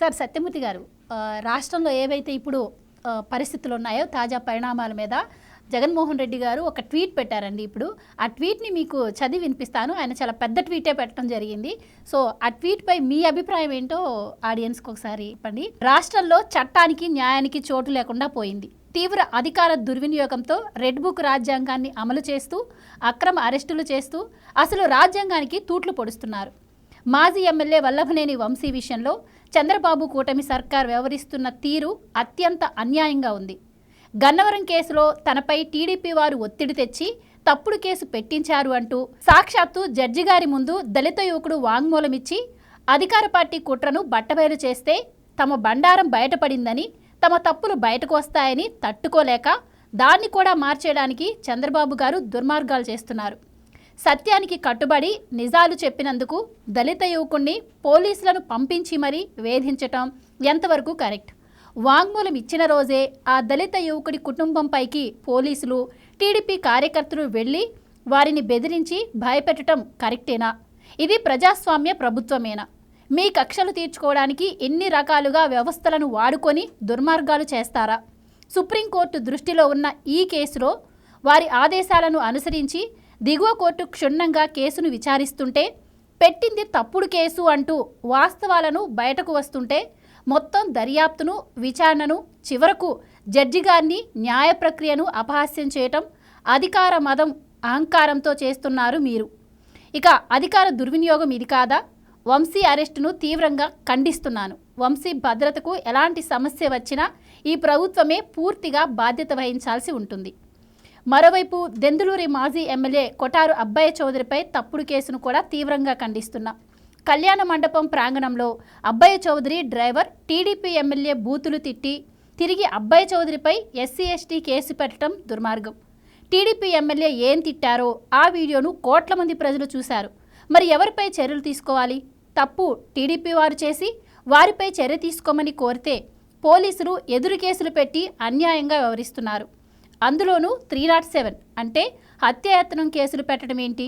Sir Satyamurthy గారు రాష్ట్రంలో ఏవైతే ఇప్పుడు పరిస్థితులు ఉన్నాయో తాజా పరిణామాల మీద జగన్మోహన్ రెడ్డి గారు ఒక ట్వీట్ పెట్టారండి ఇప్పుడు. ఆ ట్వీట్ని మీకు చదివి వినిపిస్తాను. ఆయన చాలా పెద్ద ట్వీటే పెట్టడం జరిగింది. సో ఆ ట్వీట్పై మీ అభిప్రాయం ఏంటో ఆడియన్స్కి ఒకసారి చెప్పండి. రాష్ట్రంలో చట్టానికి న్యాయానికి చోటు లేకుండా పోయింది. తీవ్ర అధికార దుర్వినియోగంతో రెడ్ బుక్ రాజ్యాంగాన్ని అమలు చేస్తూ అక్రమ అరెస్టులు చేస్తూ అసలు రాజ్యాంగానికి తూట్లు పొడుస్తున్నారు. మాజీ ఎమ్మెల్యే వల్లభనేని వంశీ విషయంలో చంద్రబాబు కూటమి సర్కార్ వ్యవహరిస్తున్న తీరు అత్యంత అన్యాయంగా ఉంది. గన్నవరం కేసులో తనపై టీడీపీ వారు ఒత్తిడి తెచ్చి తప్పుడు కేసు పెట్టించారు అంటూ సాక్షాత్తు జడ్జి గారి ముందు దళిత యువకుడు వాంగ్మూలమిచ్చి అధికార పార్టీ కుట్రను బట్టబయలు చేస్తే తమ బండారం బయటపడిందని తమ తప్పులు బయటకు వస్తాయని తట్టుకోలేక దాన్ని కూడా మార్చేయడానికి చంద్రబాబు గారు దుర్మార్గాలు చేస్తున్నారు. సత్యానికి కట్టుబడి నిజాలు చెప్పినందుకు దళిత యువకుణ్ణి పోలీసులను పంపించి మరీ వేధించటం ఎంతవరకు కరెక్ట్? వాంగ్మూలం ఇచ్చిన రోజే ఆ దళిత యువకుడి కుటుంబంపైకి పోలీసులు టీడీపీ కార్యకర్తలు వెళ్ళి వారిని బెదిరించి భయపెట్టడం కరెక్టేనా? ఇది ప్రజాస్వామ్య ప్రభుత్వమేనా? మీ కక్షలు తీర్చుకోవడానికి ఎన్ని రకాలుగా వ్యవస్థలను వాడుకొని దుర్మార్గాలు చేస్తారా? సుప్రీంకోర్టు దృష్టిలో ఉన్న ఈ కేసులో వారి ఆదేశాలను అనుసరించి దిగువ కోర్టు క్షుణ్ణంగా కేసును విచారిస్తుంటే పెట్టింది తప్పుడు కేసు అంటూ వాస్తవాలను బయటకు వస్తుంటే మొత్తం దర్యాప్తును విచారణను చివరకు జడ్జి గారిని న్యాయ ప్రక్రియను అపహాస్యం చేయటం అధికార మదం అహంకారంతో చేస్తున్నారు మీరు. ఇక అధికార దుర్వినియోగం ఇది కాదా? వంశీ అరెస్టును తీవ్రంగా ఖండిస్తున్నాను. వంశీ భద్రతకు ఎలాంటి సమస్య వచ్చినా ఈ ప్రభుత్వమే పూర్తిగా బాధ్యత వహించాల్సి ఉంటుంది. మరోవైపు దెందులూరి మాజీ ఎమ్మెల్యే కొటారు అబ్బాయి చౌదరిపై తప్పుడు కేసును కూడా తీవ్రంగా ఖండిస్తున్నా. కళ్యాణ మండపం ప్రాంగణంలో అబ్బాయి చౌదరి డ్రైవర్ టీడీపీ ఎమ్మెల్యే బూతులు తిట్టి తిరిగి అబ్బాయి చౌదరిపై ఎస్సీ ఎస్టీ కేసు పెట్టడం దుర్మార్గం. టీడీపీ ఎమ్మెల్యే ఏం తిట్టారో ఆ వీడియోను కోట్ల మంది ప్రజలు చూశారు. మరి ఎవరిపై చర్యలు తీసుకోవాలి? తప్పు టీడీపీ వారు చేసి వారిపై చర్య తీసుకోమని కోరితే పోలీసులు ఎదురు కేసులు పెట్టి అన్యాయంగా వ్యవహరిస్తున్నారు. అందులోనూ త్రీ నాట్ సెవెన్ అంటే హత్యాయత్నం కేసులు పెట్టడం ఏంటి?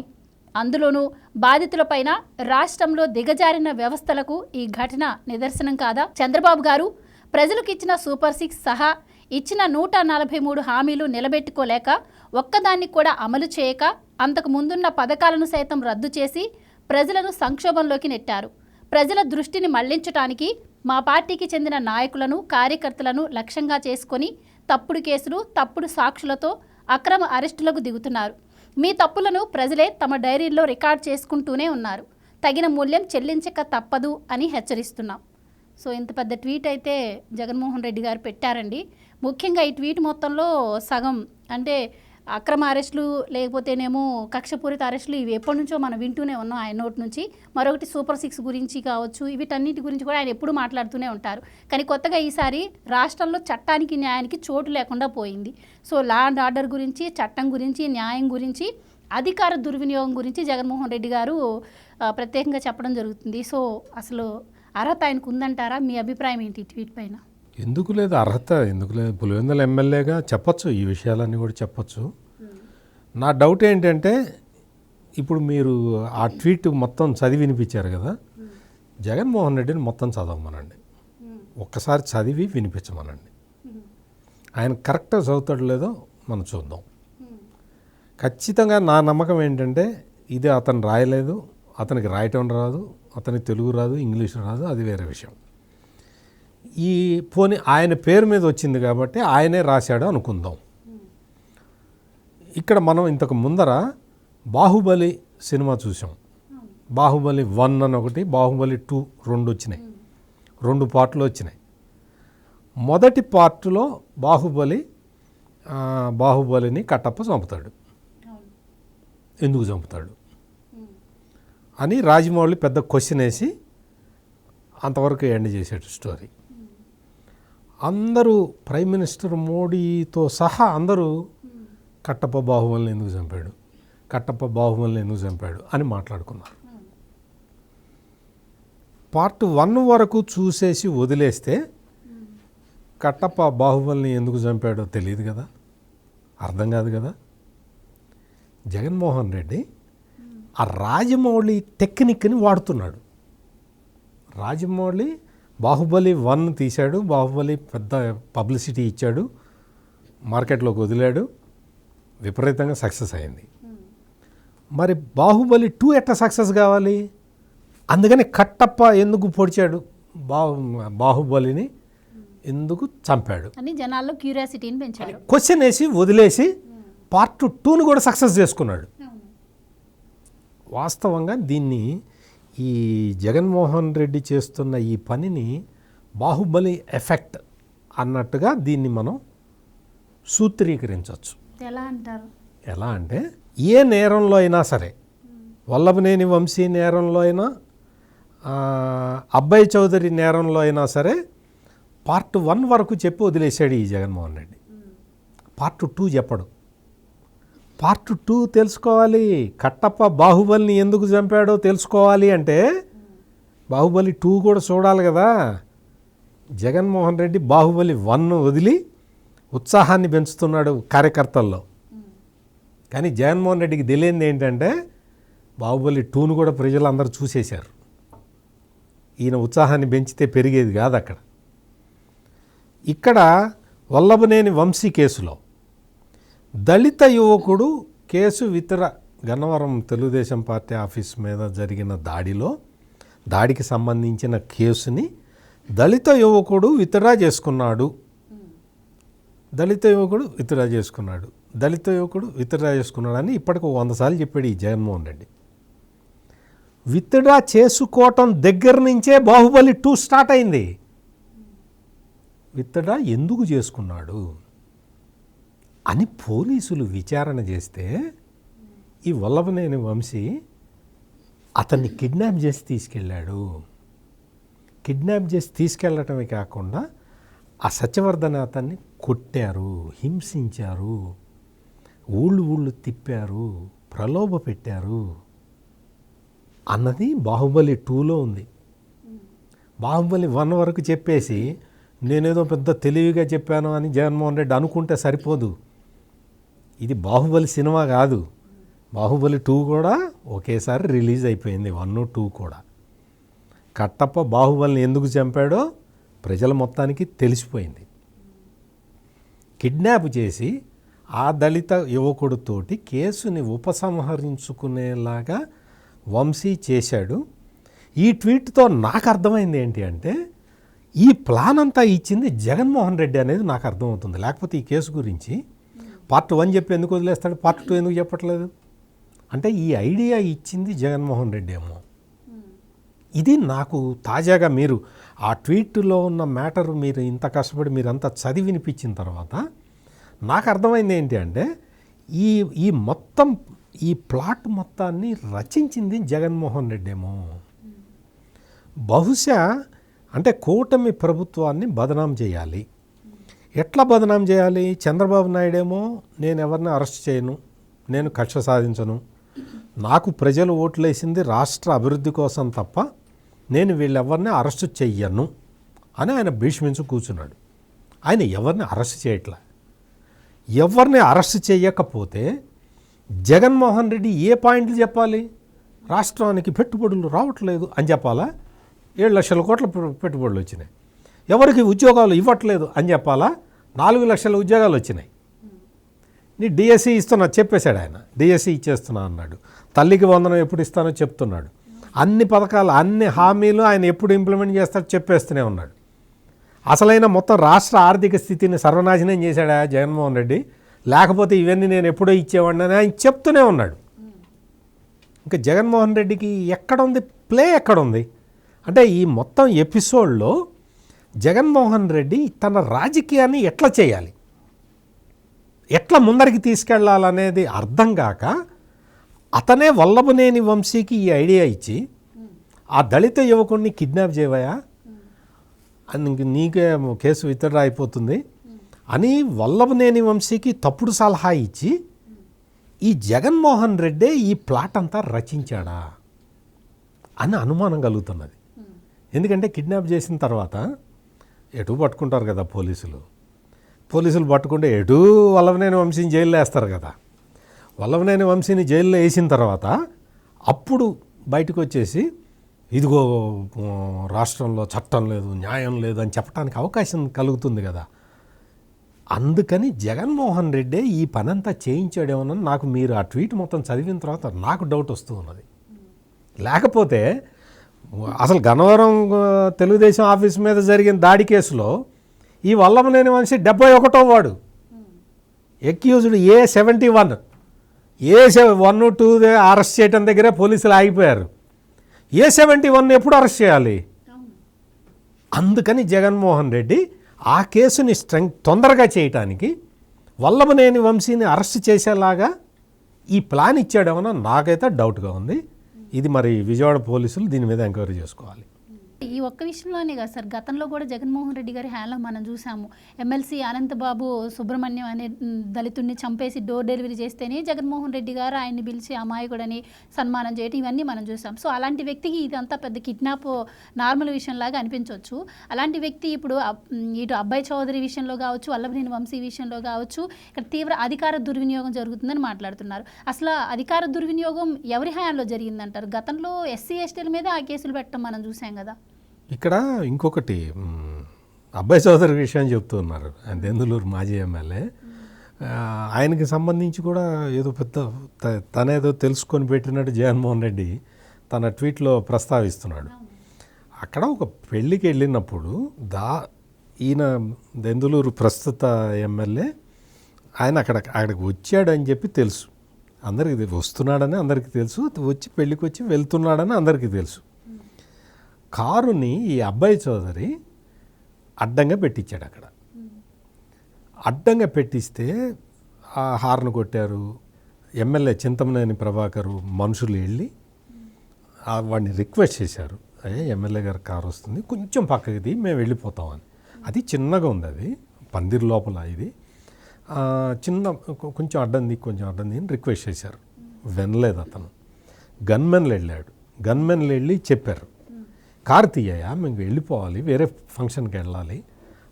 అందులోనూ బాధితులపైన రాష్ట్రంలో దిగజారిన వ్యవస్థలకు ఈ ఘటన నిదర్శనం కాదా? చంద్రబాబు గారు ప్రజలకు ఇచ్చిన సూపర్ సిక్స్ సహా ఇచ్చిన నూట నలభై మూడు హామీలు నిలబెట్టుకోలేక ఒక్కదాన్ని కూడా అమలు చేయక అంతకు ముందున్న పథకాలను సైతం రద్దు చేసి ప్రజలను సంక్షోభంలోకి నెట్టారు. ప్రజల దృష్టిని మళ్ళించటానికి మా పార్టీకి చెందిన నాయకులను కార్యకర్తలను లక్ష్యంగా చేసుకొని తప్పుడు కేసులు తప్పుడు సాక్షులతో అక్రమ అరెస్టులకు దిగుతున్నారు. మీ తప్పులను ప్రజలే తమ డైరీల్లో రికార్డ్ చేసుకుంటూనే ఉన్నారు. తగిన మూల్యం చెల్లించక తప్పదు అని హెచ్చరిస్తున్నాం. సో ఇంత పెద్ద ట్వీట్ అయితే జగన్మోహన్ రెడ్డి గారు పెట్టారండి. ముఖ్యంగా ఈ ట్వీట్ మొత్తంలో సగం. అంటే అక్రమ అరెస్టులు లేకపోతేనేమో కక్షపూరిత అరెస్టులు ఇవి ఎప్పటి నుంచో మనం వింటూనే ఉన్నాం ఆయన నోటి నుంచి. మరొకటి సూపర్ సిక్స్ గురించి కావచ్చు వీటన్నిటి గురించి కూడా ఆయన ఎప్పుడు మాట్లాడుతూనే ఉంటారు. కానీ కొత్తగా ఈసారి రాష్ట్రంలో చట్టానికి న్యాయానికి చోటు లేకుండా పోయింది. సో లా అండ్ ఆర్డర్ గురించి చట్టం గురించి న్యాయం గురించి అధికార దుర్వినియోగం గురించి జగన్మోహన్ రెడ్డి గారు ప్రత్యేకంగా చెప్పడం జరుగుతుంది. సో అసలు అర్హత ఆయనకు ఉందంటారా? మీ అభిప్రాయం ఏంటి ట్వీట్ పైన? ఎందుకు లేదు అర్హత? ఎందుకు లేదు? పులివెందుల ఎమ్మెల్యేగా చెప్పొచ్చు ఈ విషయాలన్నీ కూడా చెప్పొచ్చు. నా డౌట్ ఏంటంటే ఇప్పుడు మీరు ఆ ట్వీట్ మొత్తం చదివి వినిపించారు కదా? జగన్మోహన్ రెడ్డిని మొత్తం చదవమనండి. ఒక్కసారి చదివి వినిపించమనండి. ఆయన కరెక్ట్గా చదువుతాడు లేదో మనం చూద్దాం. ఖచ్చితంగా నా నమ్మకం ఏంటంటే ఇది అతను రాయలేదు అతనికి రాయటం రాదు అతనికి తెలుగు రాదు ఇంగ్లీష్ రాదు అది వేరే విషయం. ఈ పోనీ ఆయన పేరు మీద వచ్చింది కాబట్టి ఆయనే రాశాడు అనుకుందాం. ఇక్కడ మనం ఇంతకు ముందర బాహుబలి సినిమా చూసాం బాహుబలి వన్ అని ఒకటి బాహుబలి టూ రెండు వచ్చినాయి. రెండు పార్ట్లు వచ్చినాయి. మొదటి పార్ట్లో బాహుబలి బాహుబలిని కట్టప్ప చంపుతాడు. ఎందుకు చంపుతాడు? అని రాజమౌళి పెద్ద క్వశ్చన్ వేసి అంతవరకు ఎండ్ చేసాడు స్టోరీ. అందరూ ప్రైమ్ మినిస్టర్ మోడీతో సహా అందరూ కట్టప్ప బాహుబలిని ఎందుకు చంపాడు? కట్టప్ప బాహుబలిని ఎందుకు చంపాడు? అని మాట్లాడుకున్నారు. పార్ట్ వన్ వరకు చూసేసి వదిలేస్తే కట్టప్ప బాహుబలిని ఎందుకు చంపాడో తెలియదు కదా? అర్థం కాదు కదా? జగన్మోహన్ రెడ్డి ఆ రాజమౌళి టెక్నిక్ని వాడుతున్నాడు. రాజమౌళి బాహుబలి వన్ తీశాడు. బాహుబలి పెద్ద పబ్లిసిటీ ఇచ్చాడు. మార్కెట్లోకి వదిలాడు. విపరీతంగా సక్సెస్ అయింది. మరి బాహుబలి టూ ఎట్లా సక్సెస్ కావాలి? అందుకని కట్టప్ప ఎందుకు పొడిచాడు? బాహు బాహుబలిని ఎందుకు చంపాడు? అని జనాల్లో క్యూరియాసిటీని పెంచారు క్వశ్చన్ వేసి వదిలేసి పార్ట్ టూను కూడా సక్సెస్ చేసుకున్నాడు. వాస్తవంగా దీన్ని ఈ జగన్మోహన్ రెడ్డి చేస్తున్న ఈ పనిని బాహుబలి ఎఫెక్ట్ అన్నట్టుగా దీన్ని మనం సూత్రీకరించవచ్చు. ఎలా అంటారు? ఎలా అంటే ఏ నేరంలో అయినా సరే వల్లభనేని వంశీ నేరంలో అయినా అబ్బాయి చౌదరి నేరంలో అయినా సరే పార్ట్ వన్ వరకు చెప్పి వదిలేశాడు ఈ జగన్మోహన్ రెడ్డి. పార్ట్ టూ చెప్పడు. పార్ట్ టూ తెలుసుకోవాలి. కట్టప్ప బాహుబలిని ఎందుకు చంపాడో తెలుసుకోవాలి అంటే బాహుబలి టూ కూడా చూడాలి కదా. జగన్మోహన్ రెడ్డి బాహుబలి వన్ వదిలి ఉత్సాహాన్ని పెంచుతున్నాడు కార్యకర్తల్లో. కానీ జగన్మోహన్ రెడ్డికి తెలియంది ఏంటంటే బాహుబలి టూను కూడా ప్రజలందరూ చూసేశారు. ఈయన ఉత్సాహాన్ని పెంచితే పెరిగేది కాదు అక్కడ. ఇక్కడ వల్లభనేని వంశీ కేసులో దళిత యువకుడు కేసు ఇతర గన్నవరం తెలుగుదేశం పార్టీ ఆఫీస్ మీద జరిగిన దాడిలో దాడికి సంబంధించిన కేసుని దళిత యువకుడు విత్డ్రా చేసుకున్నాడు. దళిత యువకుడు విత్డ్రా చేసుకున్నాడు. దళిత యువకుడు విత్డ్రా చేసుకున్నాడని అని ఇప్పటికి వంద సార్లు చెప్పాడు ఈ జగన్మోహన్ రెడ్డి. విత్డ్రా చేసుకోవటం దగ్గర నుంచే బాహుబలి టూ స్టార్ట్ అయింది. విత్డ్రా ఎందుకు చేసుకున్నాడు? అని పోలీసులు విచారణ చేస్తే ఈ వల్లభనేని వంశీ అతన్ని కిడ్నాప్ చేసి తీసుకెళ్ళాడు. కిడ్నాప్ చేసి తీసుకెళ్ళటమే కాకుండా ఆ సత్యవర్ధన అతన్ని కొట్టారు హింసించారు ఊళ్ళు ఊళ్ళు తిప్పారు ప్రలోభ పెట్టారు అన్నది బాహుబలి టూలో ఉంది. బాహుబలి వన్ వరకు చెప్పేసి నేనేదో పెద్ద తెలివిగా చెప్పాను అని జగన్మోహన్ రెడ్డి అనుకుంటే సరిపోదు. ఇది బాహుబలి సినిమా కాదు. బాహుబలి టూ కూడా ఒకేసారి రిలీజ్ అయిపోయింది. వన్ టూ కూడా. కట్టప్ప బాహుబలిని ఎందుకు చంపాడో ప్రజల మొత్తానికి తెలిసిపోయింది. కిడ్నాప్ చేసి ఆ దళిత యువకుడితోటి కేసుని ఉపసంహరించుకునేలాగా వంశీ చేశాడు. ఈ ట్వీట్తో నాకు అర్థమైంది ఏంటి అంటే ఈ ప్లాన్ అంతా ఇచ్చింది జగన్మోహన్ రెడ్డి అనేది నాకు అర్థమవుతుంది. లేకపోతే ఈ కేసు గురించి పార్ట్ వన్ చెప్పి ఎందుకు వదిలేస్తాడు? పార్ట్ టూ ఎందుకు చెప్పట్లేదు? అంటే ఈ ఐడియా ఇచ్చింది జగన్మోహన్ రెడ్డి ఏమో ఇది నాకు తాజాగా మీరు ఆ ట్వీట్లో ఉన్న మ్యాటర్ మీరు ఇంత కష్టపడి మీరంతా చదివి వినిపించిన తర్వాత నాకు అర్థమైంది ఏంటి అంటే ఈ ఈ మొత్తం ఈ ప్లాట్ మొత్తాన్ని రచించింది జగన్మోహన్ రెడ్డి ఏమో బహుశా అంటే కూటమి ప్రభుత్వాన్ని బదనాం చేయాలి. ఎట్లా బదనాం చేయాలి? చంద్రబాబు నాయుడేమో నేను ఎవరిని అరెస్ట్ చేయను నేను కక్ష సాధించను. నాకు ప్రజలు ఓట్లేసింది రాష్ట్ర అభివృద్ధి కోసం తప్ప నేను వీళ్ళెవరిని అరెస్ట్ చెయ్యను అని ఆయన భీష్మించు కూర్చున్నాడు. ఆయన ఎవరిని అరెస్ట్ చేయట్లా? ఎవరిని అరెస్ట్ చేయకపోతే జగన్మోహన్ రెడ్డి ఏ పాయింట్లు చెప్పాలి? రాష్ట్రానికి పెట్టుబడులు రావట్లేదు అని చెప్పాలా? ఏడు లక్షల కోట్ల పెట్టుబడులు వచ్చినాయి. ఎవరికి ఉద్యోగాలు ఇవ్వట్లేదు అని చెప్పాలా? నాలుగు లక్షల ఉద్యోగాలు వచ్చినాయి. నీ డిఎస్సి ఇస్తున్నా చెప్పేశాడు ఆయన. డిఎస్సి ఇచ్చేస్తున్నా అన్నాడు. తల్లికి వందనం ఎప్పుడు ఇస్తానో చెప్తున్నాడు. అన్ని పథకాలు అన్ని హామీలు ఆయన ఎప్పుడు ఇంప్లిమెంట్ చేస్తాడో చెప్పేస్తూనే ఉన్నాడు. అసలైన మొత్తం రాష్ట్ర ఆర్థిక స్థితిని సర్వనాశనం చేశాడా జగన్మోహన్ రెడ్డి? లేకపోతే ఇవన్నీ నేను ఎప్పుడో ఇచ్చేవాడిని అని ఆయన చెప్తూనే ఉన్నాడు. ఇంకా జగన్మోహన్ రెడ్డికి ఎక్కడ ఉంది? ప్లే ఎక్కడ ఉంది? అంటే ఈ మొత్తం ఎపిసోడ్లో జగన్మోహన్ రెడ్డి తన రాజకీయాన్ని ఎట్లా చేయాలి? ఎట్లా ముందరికి తీసుకెళ్ళాలనేది అర్థం కాక అతనే వల్లభనేని వంశీకి ఈ ఐడియా ఇచ్చి ఆ దళిత యువకుడిని కిడ్నాప్ చేయవయా అని నీకే కేసు విత్డ్రా అయిపోతుంది. అని వల్లభనేని వంశీకి తప్పుడు సలహా ఇచ్చి ఈ జగన్మోహన్ రెడ్డే ఈ ప్లాట్ అంతా రచించాడా? అని అనుమానం కలుగుతున్నది. ఎందుకంటే కిడ్నాప్ చేసిన తర్వాత ఎటు పట్టుకుంటారు కదా పోలీసులు. పోలీసులు పట్టుకుంటే ఎటు వల్లవనేని వంశీని జైల్లో వేస్తారు కదా. వల్లవనేని వంశీని జైల్లో వేసిన తర్వాత అప్పుడు బయటకు వచ్చేసి ఇదిగో రాష్ట్రంలో చట్టం లేదు న్యాయం లేదు అని చెప్పడానికి అవకాశం కలుగుతుంది కదా. అందుకని జగన్మోహన్ రెడ్డి ఈ పనంతా చేయించాడేమోనని నాకు మీరు ఆ ట్వీట్ మొత్తం చదివిన తర్వాత నాకు డౌట్ వస్తూ ఉన్నది. లేకపోతే అసలు గన్నవరం తెలుగుదేశం ఆఫీస్ మీద జరిగిన దాడి కేసులో ఈ వల్లభనేని మనిషి డెబ్బై ఒకటో వాడు. Accused A seventy one. A one two arrest చేయటం దగ్గరే పోలీసులు ఆగిపోయారు. ఏ సెవెంటీ వన్ ఎప్పుడు అరెస్ట్ చేయాలి? అందుకని జగన్మోహన్ రెడ్డి ఆ కేసుని స్ట్రెంగ్ తొందరగా చేయటానికి వల్లభనేని వంశీని అరెస్ట్ చేసేలాగా ఈ ప్లాన్ ఇచ్చాడేమన్నా నాకైతే డౌట్గా ఉంది. ఇది మరి విజయవాడ పోలీసులు దీని మీద ఎంక్వైరీ చేసుకోవాలి. ఈ ఒక్క విషయంలోనే కదా సార్. గతంలో కూడా జగన్మోహన్ రెడ్డి గారి హ్యాండ్లో మనం చూసాము. ఎమ్మెల్సీ అనంతబాబు సుబ్రహ్మణ్యం అనే దళితుడిని చంపేసి డోర్ డెలివరీ చేస్తేనే జగన్మోహన్ రెడ్డి గారు ఆయన్ని పిలిచి అమాయకుడని సన్మానం చేయడం ఇవన్నీ మనం చూసాం. సో అలాంటి వ్యక్తికి ఇదంతా పెద్ద కిడ్నాప్ నార్మల్ విషయంలాగా అనిపించవచ్చు అలాంటి వ్యక్తి ఇప్పుడు ఇటు అబ్బాయి చౌదరి విషయంలో కావచ్చు వల్లభనేని వంశీ విషయంలో కావచ్చు ఇక్కడ తీవ్ర అధికార దుర్వినియోగం జరుగుతుందని మాట్లాడుతున్నారు. అసలు అధికార దుర్వినియోగం ఎవరి హయాంలో జరిగిందంటారు? గతంలో ఎస్సీ ఎస్టీల మీద ఆ కేసులు పెట్టడం మనం చూసాం కదా. ఇక్కడ ఇంకొకటి అబ్బాయి చౌదరి విషయం చెప్తున్నారు. ఆయన దెందులూరు మాజీ ఎమ్మెల్యే. ఆయనకి సంబంధించి కూడా ఏదో పెద్ద త- తనేదో తెలుసుకొని పెట్టినట్టు జగన్మోహన్ రెడ్డి తన ట్వీట్లో ప్రస్తావిస్తున్నాడు. అక్కడ ఒక పెళ్ళికి వెళ్ళినప్పుడు దా ఈయన దెందులూరు ప్రస్తుత ఎమ్మెల్యే ఆయన అక్కడ అక్కడికి వచ్చాడని చెప్పి తెలుసు. అందరికీ వస్తున్నాడని అందరికీ తెలుసు. వచ్చి పెళ్ళికి వచ్చి వెళ్తున్నాడని అందరికీ తెలుసు. కారుని ఈ అబ్బాయి చౌదరి అడ్డంగా పెట్టించాడు అక్కడ. అడ్డంగా పెట్టిస్తే ఆ హార్న్ కొట్టారు. ఎమ్మెల్యే చింతమనేని ప్రభాకరు మనుషులు వెళ్ళి వాడిని రిక్వెస్ట్ చేశారు. అయ్యే ఎమ్మెల్యే గారి కారు వస్తుంది కొంచెం పక్కకి దిగి మేము వెళ్ళిపోతామని అది చిన్నగా ఉంది అది పందిర్ లోపల ఇది. చిన్న కొంచెం అడ్డం దిగి కొంచెం అడ్డం దిగి రిక్వెస్ట్ చేశారు. వినలేదు అతను. గన్మెన్లు వెళ్ళాడు. గన్మెన్లు వెళ్ళి చెప్పారు. కారు తీయ్యా మేము వెళ్ళిపోవాలి వేరే ఫంక్షన్కి వెళ్ళాలి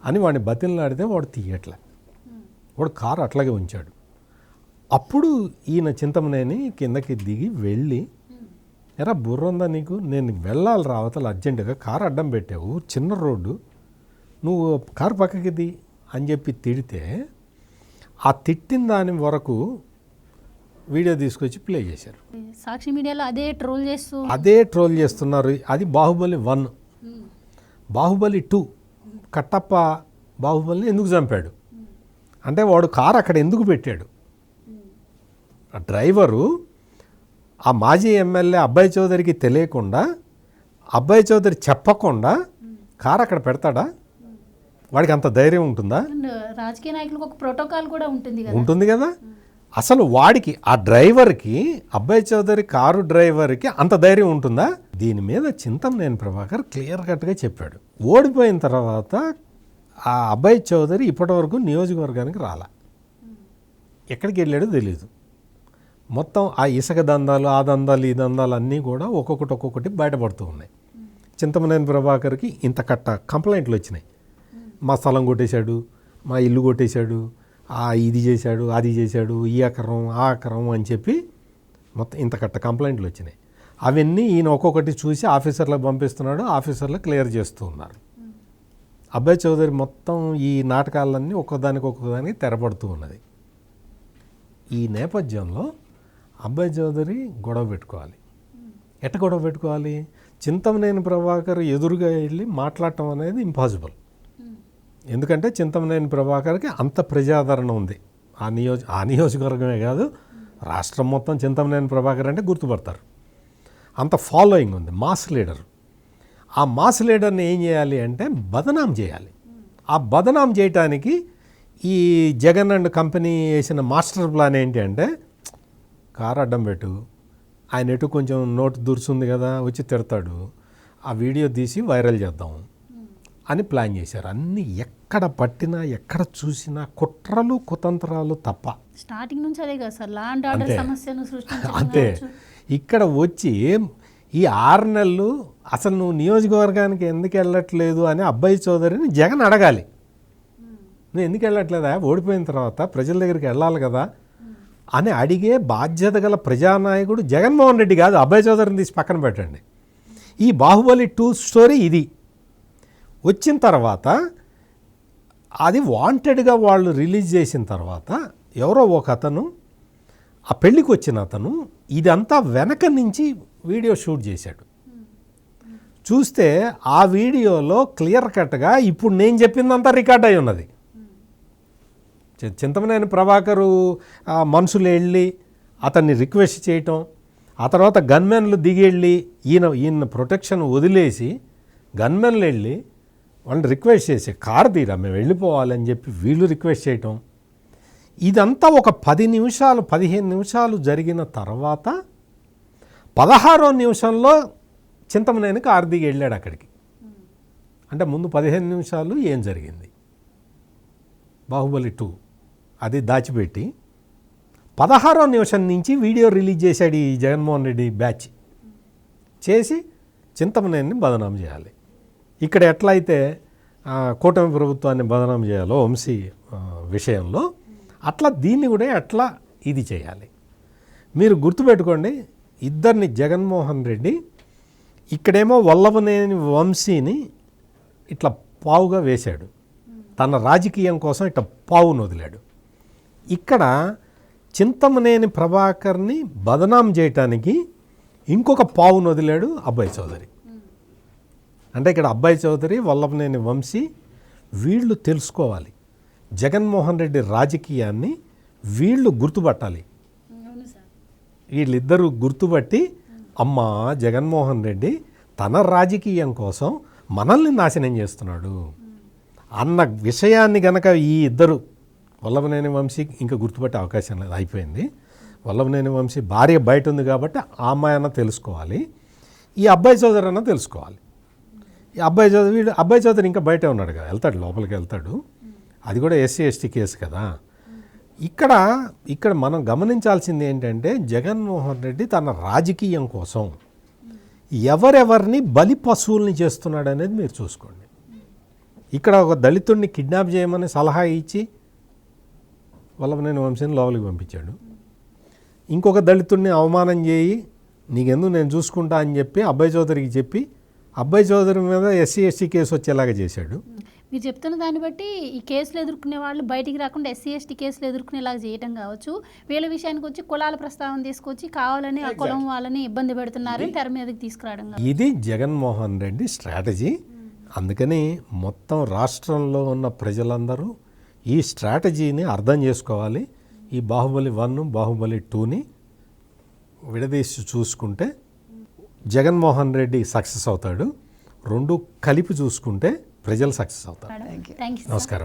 అని వాడిని బతిలాడితే వాడు తీయట్లే. వాడు కారు అట్లాగే ఉంచాడు. అప్పుడు ఈయన చింతమనేని కిందకి దిగి వెళ్ళి ఎరా బుర్ర ఉందా నీకు? నేను వెళ్ళాలి రావతలు అర్జెంటుగా కారు అడ్డం పెట్టావు చిన్న రోడ్డు. నువ్వు కారు పక్కకి ది అని చెప్పి తిడితే ఆ తిట్టిన దాని వరకు వీడియో తీసుకొచ్చి ప్లే చేశారు. సాక్షి మీడియాలో అదే ట్రోల్ చేస్తూ అదే ట్రోల్ చేస్తున్నారు. అది బాహుబలి వన్. బాహుబలి టూ. కట్టప్ప బాహుబలిని ఎందుకు చంపాడు? అంటే వాడు కారు అక్కడ ఎందుకు పెట్టాడు? ఆ డ్రైవరు ఆ మాజీ ఎమ్మెల్యే అబ్బాయి చౌదరికి తెలియకుండా అబ్బాయి చౌదరి చెప్పకుండా కారు అక్కడ పెడతాడా? వాడికి అంత ధైర్యం ఉంటుందా? రాజకీయ నాయకులకు ఒక ప్రోటోకాల్ కూడా ఉంటుంది ఉంటుంది కదా? అసలు వాడికి ఆ డ్రైవర్కి అబ్బాయి చౌదరి కారు డ్రైవర్కి అంత ధైర్యం ఉంటుందా? దీని మీద చింతమనేని ప్రభాకర్ క్లియర్ కట్గా చెప్పాడు. ఓడిపోయిన తర్వాత ఆ అబ్బాయి చౌదరి ఇప్పటివరకు నియోజకవర్గానికి రాలా. ఎక్కడికి వెళ్ళాడో తెలియదు మొత్తం ఆ ఇసుక దందాలు ఆ దందాలు ఈ దందాలు అన్నీ కూడా ఒక్కొక్కటి ఒక్కొక్కటి బయటపడుతూ ఉన్నాయి. చింతమనేని ప్రభాకర్కి ఇంత కట్ట కంప్లైంట్లు వచ్చినాయి. మా స్థలం కొట్టేశాడు మా ఇల్లు కొట్టేశాడు ఇది చేశాడు అది చేశాడు ఈ అకరం ఆ అకరం అని చెప్పి మొత్తం ఇంత కట్ట కంప్లైంట్లు వచ్చినాయి. అవన్నీ ఈయన ఒక్కొక్కటి చూసి ఆఫీసర్లకు పంపిస్తున్నాడు ఆఫీసర్లు క్లియర్ చేస్తూ ఉన్నారు. అబ్బాయి చౌదరి మొత్తం ఈ నాటకాలన్నీ ఒక్కోదానికి ఒక్కోదానికి తెరపడుతూ ఉన్నది. ఈ నేపథ్యంలో అబ్బాయి చౌదరి గొడవ పెట్టుకోవాలి. ఎట్ట గొడవ పెట్టుకోవాలి? చింతమనేని ప్రభాకర్ ఎదురుగా వెళ్ళి మాట్లాడటం అనేది ఇంపాసిబుల్ ఎందుకంటే చింతమనేని ప్రభాకర్కి అంత ప్రజాదరణ ఉంది. ఆ నియోజ ఆ నియోజకవర్గమే కాదు రాష్ట్రం మొత్తం చింతమనేని ప్రభాకర్ అంటే గుర్తుపడతారు. అంత ఫాలోయింగ్ ఉంది మాస్ లీడర్. ఆ మాస్ లీడర్ని ఏం చేయాలి అంటే బదనాం చేయాలి. ఆ బదనాం చేయటానికి ఈ జగన్ అండ్ కంపెనీ వేసిన మాస్టర్ ప్లాన్ ఏంటి అంటే కారు అడ్డం పెట్టు ఆయన ఎటు కొంచెం నోటు దురుసుంది కదా వచ్చి తిడతాడు ఆ వీడియో తీసి వైరల్ చేద్దాం. అని ప్లాన్ చేశారు. అన్ని ఎక్కడ పట్టినా ఎక్కడ చూసినా కుట్రలు కుతంత్రాలు తప్ప. స్టార్టింగ్ నుంచి అదే కదా సార్ లా అండ్ ఆర్డర్ అంతే. సమస్యను అంతే. ఇక్కడ వచ్చి ఈ ఆరు నెలలు అసలు నువ్వు నియోజకవర్గానికి ఎందుకు వెళ్ళట్లేదు అని అబ్బాయి చౌదరిని జగన్ అడగాలి. నువ్వు ఎందుకు వెళ్ళట్లేదా? ఓడిపోయిన తర్వాత ప్రజల దగ్గరికి వెళ్ళాలి కదా అని అడిగే బాధ్యత గల ప్రజానాయకుడు జగన్మోహన్ రెడ్డి కాదు అబ్బాయి చౌదరిని తీసి పక్కన పెట్టండి. ఈ బాహుబలి టూ స్టోరీ ఇది. వచ్చిన తర్వాత అది వాంటెడ్గా వాళ్ళు రిలీజ్ చేసిన తర్వాత ఎవరో ఒక అతను ఆ పెళ్ళికి వచ్చిన అతను ఇదంతా వెనక నుంచి వీడియో షూట్ చేశాడు. చూస్తే ఆ వీడియోలో క్లియర్ కట్గా ఇప్పుడు నేను చెప్పిందంతా రికార్డ్ అయి ఉన్నది. చింతమనేని ప్రభాకరు మనుషులు వెళ్ళి అతన్ని రిక్వెస్ట్ చేయటం ఆ తర్వాత గన్మెన్లు దిగి వెళ్ళి ఈయన ఈయన ప్రొటెక్షన్ వదిలేసి గన్మెన్లు వెళ్ళి వాళ్ళని రిక్వెస్ట్ చేసి కారు తీరా మేము వెళ్ళిపోవాలని చెప్పి వీళ్ళు రిక్వెస్ట్ చేయటం. ఇదంతా ఒక పది నిమిషాలు పదిహేను నిమిషాలు జరిగిన తర్వాత పదహారో నిమిషంలో చింతమనేని కారు దిగి వెళ్ళాడు అక్కడికి. అంటే ముందు పదిహేను నిమిషాలు ఏం జరిగింది? బాహుబలి టూ అది దాచిపెట్టి పదహారో నిమిషం నుంచి వీడియో రిలీజ్ చేశాడు ఈ జగన్మోహన్ రెడ్డి బ్యాచ్. చేసి చింతమనేని బదనాం చేయాలి. ఇక్కడ ఎట్లయితే కూటమి ప్రభుత్వాన్ని బదనాం చేయాలో వంశీ విషయంలో అట్లా దీన్ని కూడా ఎట్లా ఇది చేయాలి? మీరు గుర్తుపెట్టుకోండి ఇద్దరిని జగన్మోహన్ రెడ్డి ఇక్కడేమో వల్లభనేని వంశీని ఇట్లా పావుగా వేశాడు. తన రాజకీయం కోసం ఇట్లా పావును వదిలాడు. ఇక్కడ చింతమనేని ప్రభాకర్ని బదనాం చేయటానికి ఇంకొక పావును వదిలాడు అబ్బాయి చౌదరి అంటే ఇక్కడ అబ్బాయి చౌదరి వల్లభనేని వంశీ వీళ్ళు తెలుసుకోవాలి. జగన్మోహన్ రెడ్డి రాజకీయాన్ని వీళ్ళు గుర్తుపట్టాలి. వీళ్ళిద్దరూ గుర్తుపట్టి అమ్మా జగన్మోహన్ రెడ్డి తన రాజకీయం కోసం మనల్ని నాశనం చేస్తున్నాడు. అన్న విషయాన్ని గనక ఈ ఇద్దరు వల్లభనేని వంశీ ఇంకా గుర్తుపట్టే అవకాశం లేదు అయిపోయింది. వల్లభనేని వంశీ భార్య బయట ఉంది కాబట్టి ఆ అమ్మాయి అన్న తెలుసుకోవాలి. ఈ అబ్బాయి చౌదరి అన్న తెలుసుకోవాలి. అబ్బాయి చదువు వీడు అబ్బాయి చౌదరి ఇంకా బయటే ఉన్నాడు కదా వెళ్తాడు లోపలికి వెళ్తాడు. అది కూడా ఎస్సీ ఎస్టీ కేసు కదా. ఇక్కడ ఇక్కడ మనం గమనించాల్సింది ఏంటంటే జగన్మోహన్ రెడ్డి తన రాజకీయం కోసం ఎవరెవరిని బలి పశువుల్ని చేస్తున్నాడు అనేది మీరు చూసుకోండి. ఇక్కడ ఒక దళితుడిని కిడ్నాప్ చేయమని సలహా ఇచ్చి వల్లభనేని వంశీని లోపలికి పంపించాడు. ఇంకొక దళితుడిని అవమానం చేయి నీకెందుకు నేను చూసుకుంటా అని చెప్పి అబ్బాయి చౌదరికి చెప్పి అబ్బాయి చౌదరి మీద ఎస్సీ ఎస్టీ కేసు వచ్చేలాగా చేశాడు. మీరు చెప్తున్న దాన్ని బట్టి ఈ కేసులు ఎదుర్కొనే వాళ్ళు బయటికి రాకుండా ఎస్సీ ఎస్టీ కేసులు ఎదుర్కొనేలాగా చేయటం కావచ్చు. వీళ్ళ విషయానికి వచ్చి కులాల ప్రస్తావన తీసుకొచ్చి కావాలని ఆ కులం వాళ్ళని ఇబ్బంది పెడుతున్నారని తెర మీదకి తీసుకురావడం. ఇది జగన్మోహన్ రెడ్డి స్ట్రాటజీ. అందుకని మొత్తం రాష్ట్రంలో ఉన్న ప్రజలందరూ ఈ స్ట్రాటజీని అర్థం చేసుకోవాలి. ఈ బాహుబలి వన్ బాహుబలి టూని విడదీసి చూసుకుంటే జగన్మోహన్ రెడ్డి సక్సెస్ అవుతాడు. రెండు కలిపి చూసుకుంటే ప్రజలు సక్సెస్ అవుతారు. నమస్కారం.